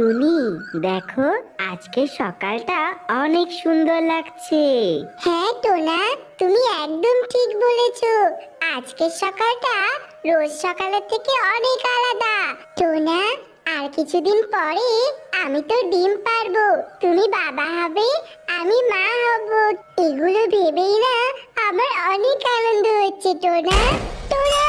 টুনি, দেখো আজকে সকালটা অনেক সুন্দর লাগছে। হ্যাঁ টোনা, তুমি একদম ঠিক বলেছ। আজকের সকালটা রোজ সকালের থেকে অনেক আলাদা। টোনা, আর কিছুদিন পরে আমি তো ডিম পারব। তুমি বাবা হবে, আমি মা হব। এগুলো ভেবেই না আমার অনেক আনন্দ হচ্ছে, টোনা। টোনা!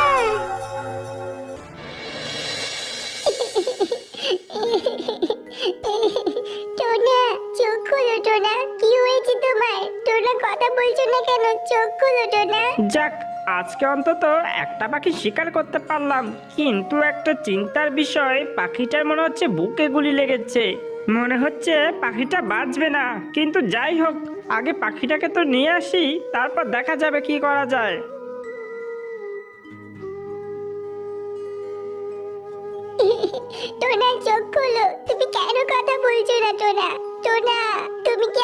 কথা বলছো না কেন? চোখ খুলো টোনা যাক আজকে অন্তত একটা পাখি শিকার করতে পারলাম। কিন্তু একটা চিন্তার বিষয় পাখিটার মনে হচ্ছে বুকে গুলি লেগেছে। মনে হচ্ছে পাখিটা বাঁচবে না। কিন্তু যাই হোক আগে পাখিটাকে তো নিয়ে আসি তারপর দেখা যাবে কি করা যায়। টোনা চোখ খুলো। তুমি কেন কথা বলছো না টোনা টোনা তুমি কি?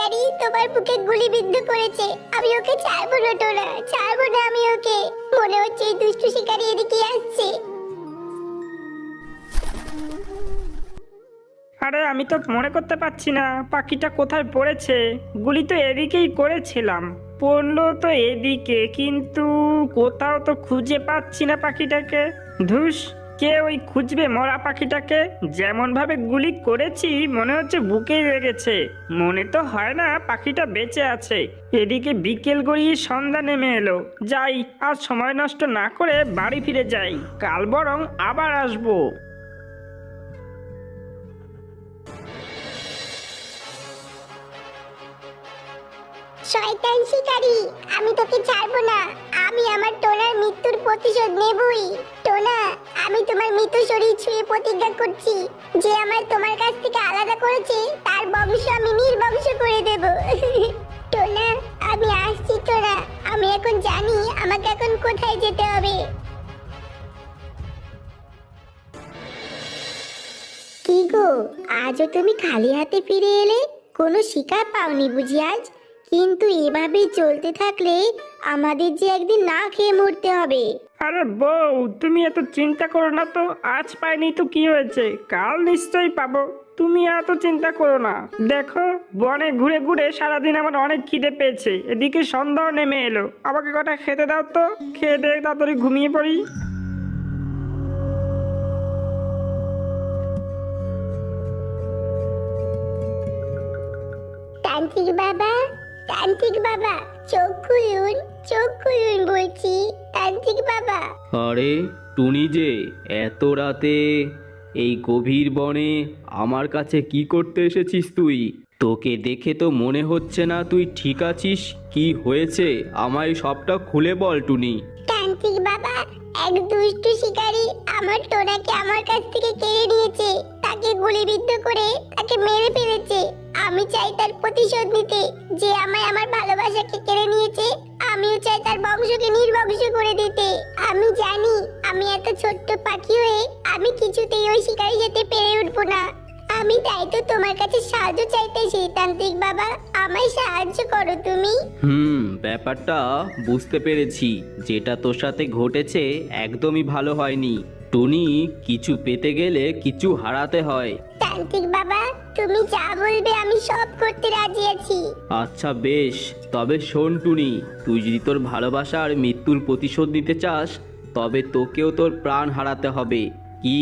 শিকারি তোমার বুকে গুলিবিদ্ধ করেছে। আমি ওকে ছাড়বো না, টোনা, ছাড়বো না আমি ওকে। মনে হচ্ছে এই দুষ্টু শিকারি এদিকে আসছে। আরে, আমি তো মনে করতে পারছি না, পাখিটা কোথায় পড়েছে। গুলি তো এদিকেই করেছিলাম, পড়ল তো এদিকে, কিন্তু কোথাও তো খুঁজে পাচ্ছি না পাখিটাকে। ধুস কে ওই খুঁজবে মরা পাখিটাকে? যেমন ভাবে গুলি করেছি, মনে হচ্ছে বুকেই লেগেছে। মনে তো হয় না পাখিটা বেঁচে আছে। এদিকে বিকেল গড়িয়ে সন্ধ্যা নেমে এলো। যাই, আর সময় নষ্ট না করে বাড়ি ফিরে যাই। কাল বরং আবার আসব। শয়তান শিকারি, আমি তোকে ছাড়বো না। প্রতিশোধ নেবই। টোনা, আমি তোমার মৃত শরীর ছুঁয়ে প্রতিজ্ঞা করছি। যে আমার তোমার কাছ থেকে আলাদা করেছে, তার বংশ আমি নির্বংশ করে দেব। টোনা, আমি আসছি টোনা। আমি এখন জানি আমাকে এখন কোথায় যেতে হবে। কি গো, আজও তুমি খালি হাতে ফিরে এলে? কোনো শিকার পাওনি বুঝি আজ? কিন্তু এভাবে চলতে থাকলে আমাদের যে একদিন না খেয়ে মরতে হবে। আরে বউ তুমি এত চিন্তা করো না তো আজ পাইনি তো কি হয়েছে? কাল নিশ্চয়ই পাবো। তুমি এত চিন্তা করো না। দেখো বনে ঘুরে ঘুরে সারাদিন আমার অনেক খিদে পেয়েছে। এদিকে সন্ধ্যাও নেমে এলো। আমাকে কটা খেতে দাও তো। খেয়ে দিয়ে তাড়াতাড়ি ঘুমিয়ে পড়ি। তান্ত্রিক বাবা তান্ত্রিক বাবা চোখ খুলুন চোখ খুলুন বলছি তান্ত্রিক বাবা। আরে টুনি যে এত রাতে এই গভীর বনে আমার কাছে কি করতে এসেছিস তুই? তোকে দেখে তো মনে হচ্ছে না তুই ঠিক আছিস কি হয়েছে? আমায় সবটা খুলে বল টুনি। তান্ত্রিক বাবা এক দুষ্টু শিকারী আমার টোনাকে আমার কাছ থেকে কেড়ে নিয়েছে। তাকে গুলিবিদ্ধ করে তাকে মেরে ফেলেছে। আমি চাই তার প্রতিশোধ নিতে। যে আমায় আমার ভালোবাসাকে কেড়ে নিয়েছে, আমিও চাই তার বংশকে নির্বংশ করে দিতে। আমি জানি, আমি এত ছোট্ট পাখি হয়ে আমি কিছুতেই ওই শিকারি যেতে পেরে উঠবো না। আমি তাই তো তোমার কাছে সাহায্য চাইতেছি তান্ত্রিক বাবা। আমায় সাহায্য করো তুমি। হুম, ব্যাপারটা বুঝতে পেরেছি। যেটা তোর সাথে ঘটেছে একদমই ভালো হয়নি। টুনি, কিছু পেতে গেলে কিছু হারাতে হয়। তান্ত্রিক বাবা তুমি যা বলবে আমি সব করতে রাজি আছি। আচ্ছা বেশ তবে শোন টুনি তুই যদি তোর ভালোবাসা আর মৃত্যুর প্রতিশোধ নিতে চাস তবে তোকেও তোর প্রাণ হারাতে হবে। কি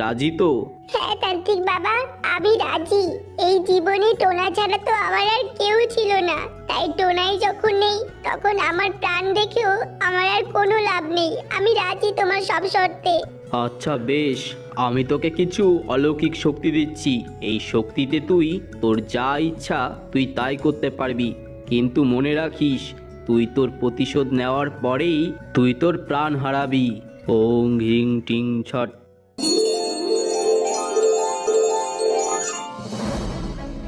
রাজি তো? হ্যাঁ তান্ত্রিক বাবা আমি রাজি। এই জীবনে টোনা ছাড়া তো আমার আর কেউ ছিল না। তাই টোনাই যখন নেই তখন আমার প্রাণ দেখেও আমার আর কোনো লাভ নেই। আমি রাজি তোমার সব শর্তে। আচ্ছা বেশ। আমি তোকে কিছু অলৌকিক শক্তি দিচ্ছি। এই শক্তিতে তুই, তোর যা ইচ্ছা, তুই তাই করতে পারবি। কিন্তু মনে রাখিস, তুই তোর প্রতিশোধ নেওয়ার পরেই তুই তোর প্রাণ হারাবি। ওং হিং টিং ছট।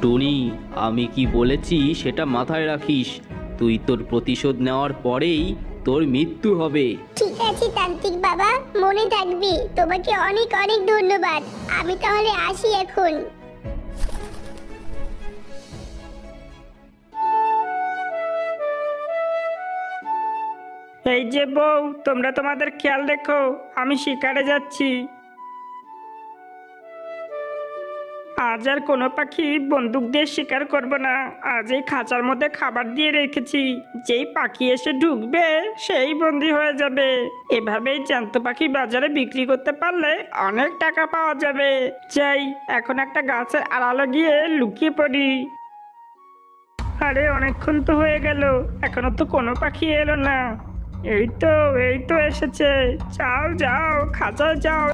টুনি, আমি কি বলেছি সেটা মাথায় রাখিস। তুই তোর প্রতিশোধ নেওয়ার পরেই তোর মৃত্যু হবে। ঠিক আছে, তান্ত্রিক বাবা, মনে থাকবি। তোমাকে অনেক অনেক ধন্যবাদ। আমি তাহলে আসি এখন। এই যে বউ, তোমরা তোমাদের খেয়াল রেখো, আমি শিকারে যাচ্ছি। আজ আর কোনো পাখি বন্দুক দিয়ে শিকার করব না। আজ এই খাঁচার মধ্যে খাবার দিয়ে রেখেছি। যেই পাখি এসে ঢুকবে, সেই বন্দি হয়ে যাবে। এভাবেই জ্যান্ত পাখি বাজারে বিক্রি করতে পারলে অনেক টাকা পাওয়া যাবে। চাই এখন একটা গাছের আড়ালে গিয়ে লুকিয়ে পড়ি। আরে, অনেকক্ষণ তো হয়ে গেল। এখনও তো কোনো পাখি এলো না। এই তো এই তো এসেছে। যাও যাও, খাঁচায় যাও।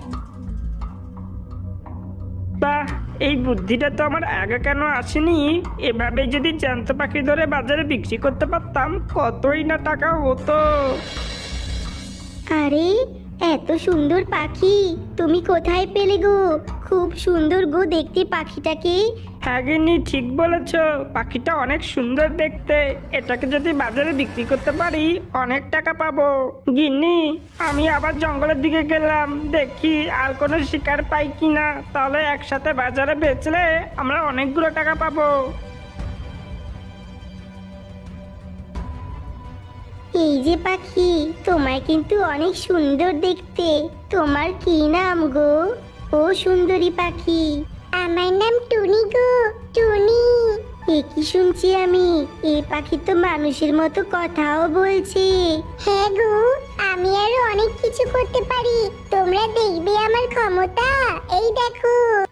বাহ এই বুদ্ধিটা তো আমার আগে কেন আসেনি? এভাবে যদি জ্যান্ত পাখি ধরে বাজারে বিক্রি করতে পারতাম, কতই না টাকা হতো। আরে, এত সুন্দর পাখি। তুমি কোথায় পেলে গো? খুব সুন্দর গো দেখতে পাখিটাকে। হ্যাঁ গিন্নি ঠিক বলেছ। পাখিটা অনেক সুন্দর দেখতে। এটাকে যদি বাজারে বিক্রি করতে পারি, অনেক টাকা পাবো। গিন্নি, আমি আবার জঙ্গলের দিকে গেলাম। দেখি আর কোনো শিকার পাই কিনা। তাহলে একসাথে বাজারে বেচলে আমরা অনেকগুলো টাকা পাবো। এই যে পাখি, তোমায় কিন্তু অনেক সুন্দর দেখতে। তোমার কি নাম গো? ও সুন্দরী পাখি। আমার নাম টুনি গো, টুনি। এ কি শুনছি আমি? এই পাখি তো মানুষের মতো কথাও বলছে। হ্যাঁ গো, আমি আরও অনেক কিছু করতে পারি। তোমরা দেখবে আমার ক্ষমতা। এই দেখো।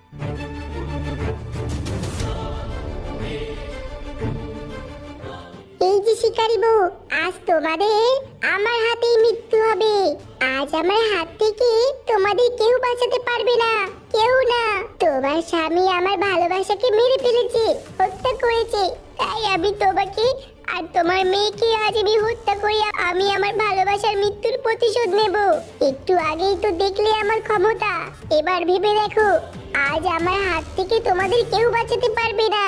শিকারি আজ তোমাদের আমার হাতেই মৃত্যু হবে। আজ আমার হাত থেকে তোমাদের কেউ বাঁচাতে পারবে না। কেউ না। তোমার স্বামী আমার ভালোবাসাকে মেরে ফেলেছে, হত্যা করেছে। তাই আমি তোমাকে আর তোমার মেয়েকে আজ আমি হত্যা করে আমি আমার ভালোবাসার মৃত্যুর প্রতিশোধ নেব। একটু আগেই তো দেখলে আমার ক্ষমতা। এবার ভেবে দেখো, আজ আমার হাত থেকে তোমাদের কেউ বাঁচাতে পারবে না।